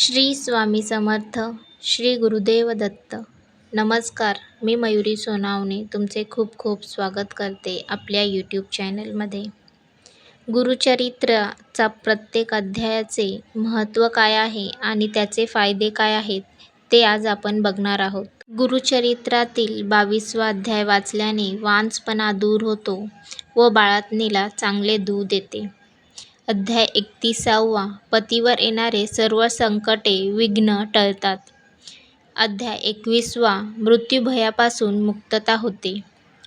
श्री स्वामी समर्थ श्री गुरुदेव दत्त. नमस्कार मी मयुरी सोनावणे तुमचे खूप खूप स्वागत करते आपल्या यूट्यूब चॅनलमध्ये गुरुचरित्राचा प्रत्येक अध्यायाचे महत्त्व काय आहे आणि त्याचे फायदे काय आहेत ते आज आपण बघणार आहोत. गुरुचरित्रातील बावीसवा अध्याय वाचल्याने वांसपणा दूर होतो व बाळातणीला चांगले दूध येते. अध्याय एकतीसावा. पतीवर येणारे सर्व संकटे विघ्न टळतात. अध्याय एकवीसवा. मृत्यूभयापासून मुक्तता होते.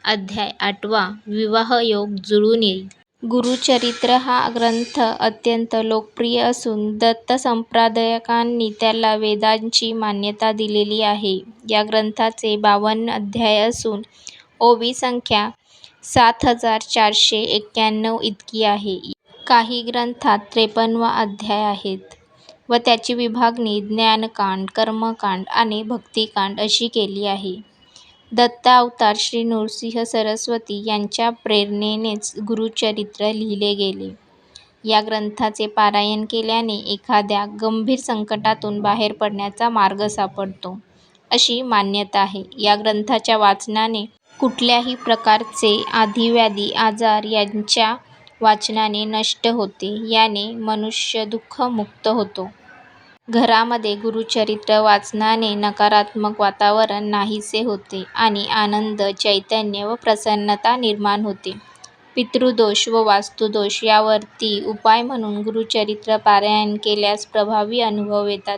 अध्याय आठवा. विवाहयोग जुळून येईल. गुरुचरित्र हा ग्रंथ अत्यंत लोकप्रिय असून दत्त संप्रदायकांनी त्याला वेदांची मान्यता दिलेली आहे. या ग्रंथाचे बावन्न अध्याय असून ओवी संख्या सात हजार चारशे एक्क्याण्णव इतकी आहे. काही ग्रंथात त्रेपन्नवा अध्याय आहेत व त्याची विभागणी ज्ञानकांड कर्मकांड आणि भक्तिकांड अशी केली आहे. दत्तावतार श्री नृसिंह सरस्वती यांच्या प्रेरणेनेच गुरुचरित्र लिहिले गेले. या ग्रंथाचे पारायण केल्याने एखाद्या गंभीर संकटातून बाहेर पडण्याचा मार्ग सापडतो अशी मान्यता आहे. या ग्रंथाच्या वाचनाने कुठल्याही प्रकारचे आधिव्याधी आजार यांच्या वाचनाने नष्ट होते याने मनुष्य दुःखमुक्त होतो. घरामध्ये गुरुचरित्र वाचनाने नकारात्मक वातावरण नाहीसे होते आणि आनंद चैतन्य व प्रसन्नता निर्माण होते. पितृदोष व वास्तुदोष यावरती उपाय म्हणून गुरुचरित्र पारायण केल्यास प्रभावी अनुभव येतात.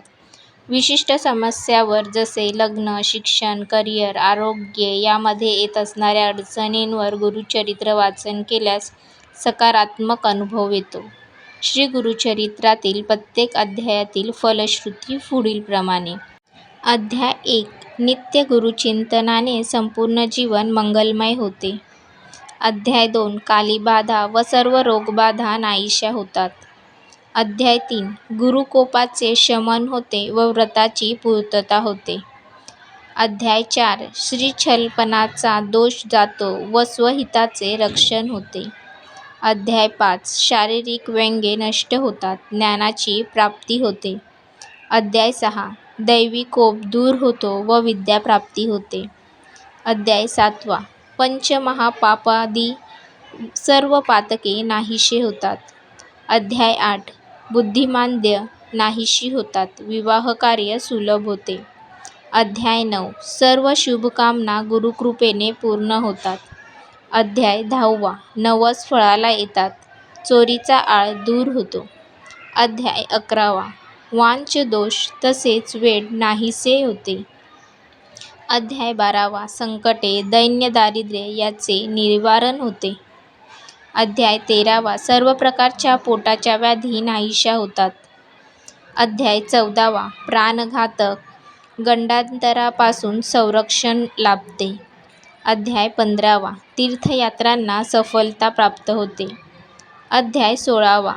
विशिष्ट समस्यांवर जसे लग्न शिक्षण करिअर आरोग्य यामध्ये येत असणाऱ्या अडचणींवर गुरुचरित्र वाचन केल्यास सकारात्मक अनुभव येतो. श्री गुरुचरित्रातील प्रत्येक अध्यायातील फलश्रुती पुढीलप्रमाणे अध्याय एक. नित्य गुरुचिंतनाने संपूर्ण जीवन मंगलमय होते. अध्याय दोन. कालीबाधा व सर्व रोगबाधा नाहीशा होतात. अध्याय तीन. गुरुकोपाचे शमन होते व व्रताची पूर्तता होते. अध्याय चार. श्रीछलपणाचा दोष जातो व स्वहिताचे रक्षण होते. अध्याय पाच. शारीरिक व्यंगे नष्ट होतात. ज्ञानाची प्राप्ती होते. अध्याय सहा. दैवी कोप दूर होतो व विद्याप्राप्ती होते. अध्याय सातवा. पंचमहापापादी सर्व पातके नाहीशी होतात. अध्याय आठ. बुद्धिमांद्य नाहीशी होतात. विवाहकार्य सुलभ होते. अध्याय नऊ. सर्व शुभकामना गुरुकृपेने पूर्ण होतात. अध्याय दहावा. नवस फळाला येतात. चोरीचा आळ दूर होतो. अध्याय अकरावा. वांचदोष तसेच वेड नाहीसे होते. अध्याय बारावा. संकटे दैन्य दारिद्र्य याचे निवारण होते. अध्याय तेरावा. सर्व प्रकारच्या पोटाच्या व्याधी नाहीशा होतात. अध्याय चौदावा. प्राणघातक गंडांतरापासून संरक्षण लाभते. अध्याय पंधरावा. तीर्थयात्रांना सफलता प्राप्त होते. अध्याय सोळावा.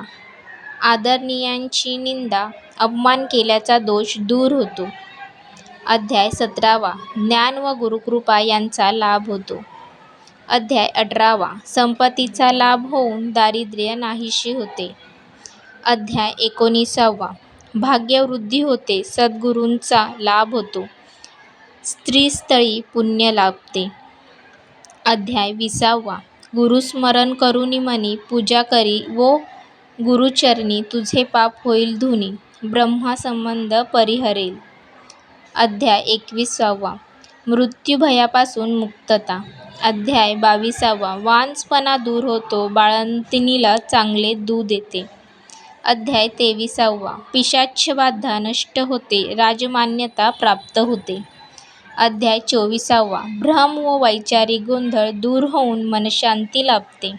आदरणीयांची निंदा अपमान केल्याचा दोष दूर होतो. अध्याय सतरावा. ज्ञान व गुरुकृपा यांचा लाभ होतो. अध्याय अठरावा. संपत्तीचा लाभ होऊन दारिद्र्य नाहीशी होते. अध्याय एकोणिसावा. भाग्यवृद्धी होते सद्गुरूंचा लाभ होतो. स्त्रीस्थळी पुण्य लाभते. अध्याय विसावा. गुरुस्मरण करुनी मनी पूजा करी वो गुरुचरणी तुझे पाप होईल धुनी ब्रह्मासंबंध परिहरेल. अध्याय एकविसावा. मृत्यूभयापासून मुक्तता. अध्याय बाविसावा. वांसपणा दूर होतो बाळंतिणीला चांगले दूध येते अध्याय तेविसावा. पिशाच्यबाधा नष्ट होते राजमान्यता प्राप्त होते. अध्याय चोविसावा. भ्रम व वैचारिक गोंधळ दूर होऊन मनशांती लाभते.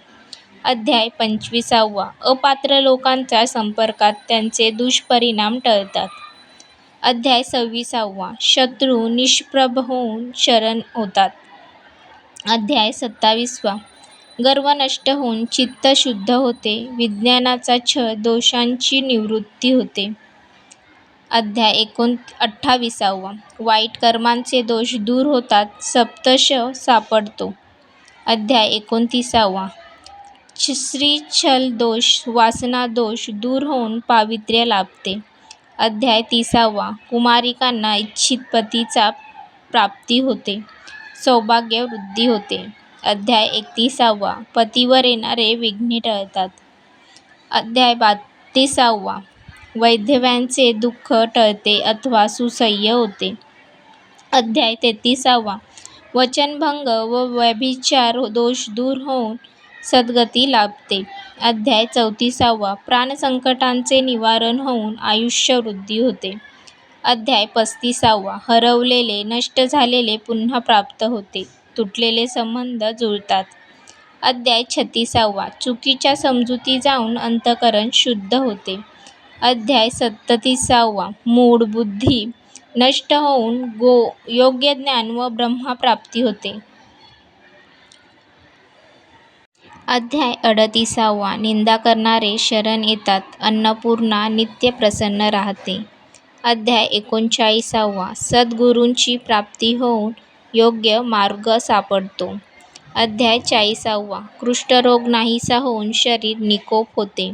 अध्याय पंचवीसावा. अपात्र लोकांच्या संपर्कात त्यांचे दुष्परिणाम टळतात. अध्याय सव्वीसावा. शत्रू निष्प्रभ होऊन शरण होतात. अध्याय सत्तावीसवा. गर्व नष्ट होऊन चित्त शुद्ध होते. विज्ञानाचा छळ दोषांची निवृत्ती होते. अध्याय एकोण अठ्ठाविसावा. वाईट कर्मांचे दोष दूर होतात सप्तश सापडतो. अध्याय एकोणतीसावा. वासना दोष दूर होऊन पावित्र्य लाभते. अध्याय तिसावा. कुमारिकांना इच्छित पतीचा प्राप्ती होते. सौभाग्य वृद्धी होते. अध्याय एकतिसावा. पतीवर येणारे विघ्ने टळतात. अध्याय बत्तीसावा वैधव्यांचे दुःख टळते अथवा सुसह्य होते. अध्याय तेहतीसावा. वचनभंग व व्यभिचार दोष दूर होऊन सद्गती लाभते. अध्याय चौतीसावा. प्राणसंकटांचे निवारण होऊन आयुष्यवृद्धी होते. अध्याय पस्तीसावा. हरवलेले नष्ट झालेले पुन्हा प्राप्त होते. तुटलेले संबंध जुळतात. अध्याय छत्तीसावा. चुकीच्या समजुती जाऊन अंतःकरण शुद्ध होते. अध्याय सदतीसावा मूळ बुद्धी. नष्ट होऊन गो योग्य ज्ञान व ब्रह्मप्राप्ती होते. अध्याय अडतिसावा. निंदा करणारे शरण येतात. अन्नपूर्णा नित्य प्रसन्न राहते. अध्याय एकोणचाळीसावा. सद्गुरूंची प्राप्ती होऊन योग्य मार्ग सापडतो. अध्याय चाळीसावा. कृष्ठरोग नाहीसा होऊन शरीर निकोप होते.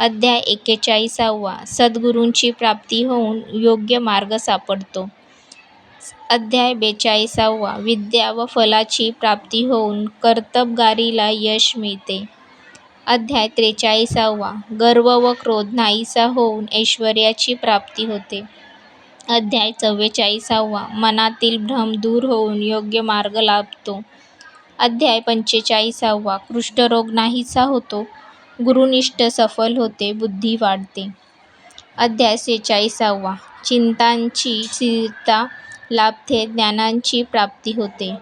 अध्याय एक्केचाळीसावा. सद्गुरूंची प्राप्ती होऊन योग्य मार्ग सापडतो. अध्याय बेचाळीसावा. विद्या व फलाची प्राप्ती होऊन कर्तबगारीला यश मिळते. अध्याय त्रेचाळीसावा. गर्व व क्रोध नाहीसा होऊन ऐश्वर्याची प्राप्ती होते. अध्याय चव्वेचाळीसावा. मनातील भ्रम दूर होऊन योग्य मार्ग लाभतो. अध्याय पंचेचाळीसावा. कुष्ठरोग नाहीसा होतो. गुरुनिष्ठ सफल होते बुद्धी वाढते. अध्याय सेहेचाळीसावा. चिंतांची स्थिरता लाभते ज्ञानांची प्राप्ती होते.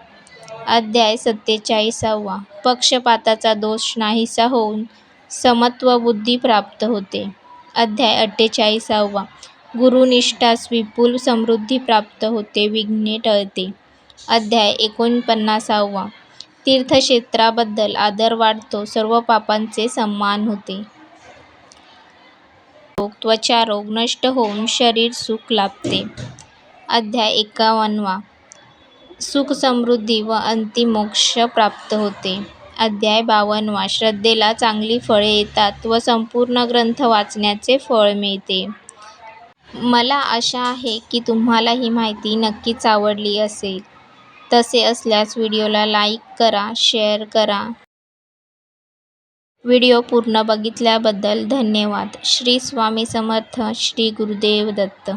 अध्याय सत्तेचाळीसावा. पक्षपाताचा दोष नाहीसा होऊन समत्व बुद्धी प्राप्त होते. अध्याय अठ्ठेचाळीसावा. गुरुनिष्ठास विपुल समृद्धी प्राप्त होते विघ्ने टळते. अध्याय एकोणपन्नासावा. तीर्थक्षेत्राबद्दल आदर वाढतो. सर्व पापांचे शमन होते. त्वचारोग नष्ट होऊन शरीर सुख लाभते. अध्याय एकावन्नवा. सुखसमृद्धी व अंतिम मोक्ष प्राप्त होते. अध्याय बावन्नवा. श्रद्धेला चांगली फळे येतात व संपूर्ण ग्रंथ वाचण्याचे फळ मिळते. मला आशा आहे की तुम्हाला ही माहिती नक्कीच आवडली असेल. तसे असल्यास व्हिडिओला लाईक करा शेअर करा. व्हिडिओ पूर्ण बघितल्याबद्दल धन्यवाद. श्री स्वामी समर्थ श्री गुरुदेव दत्त.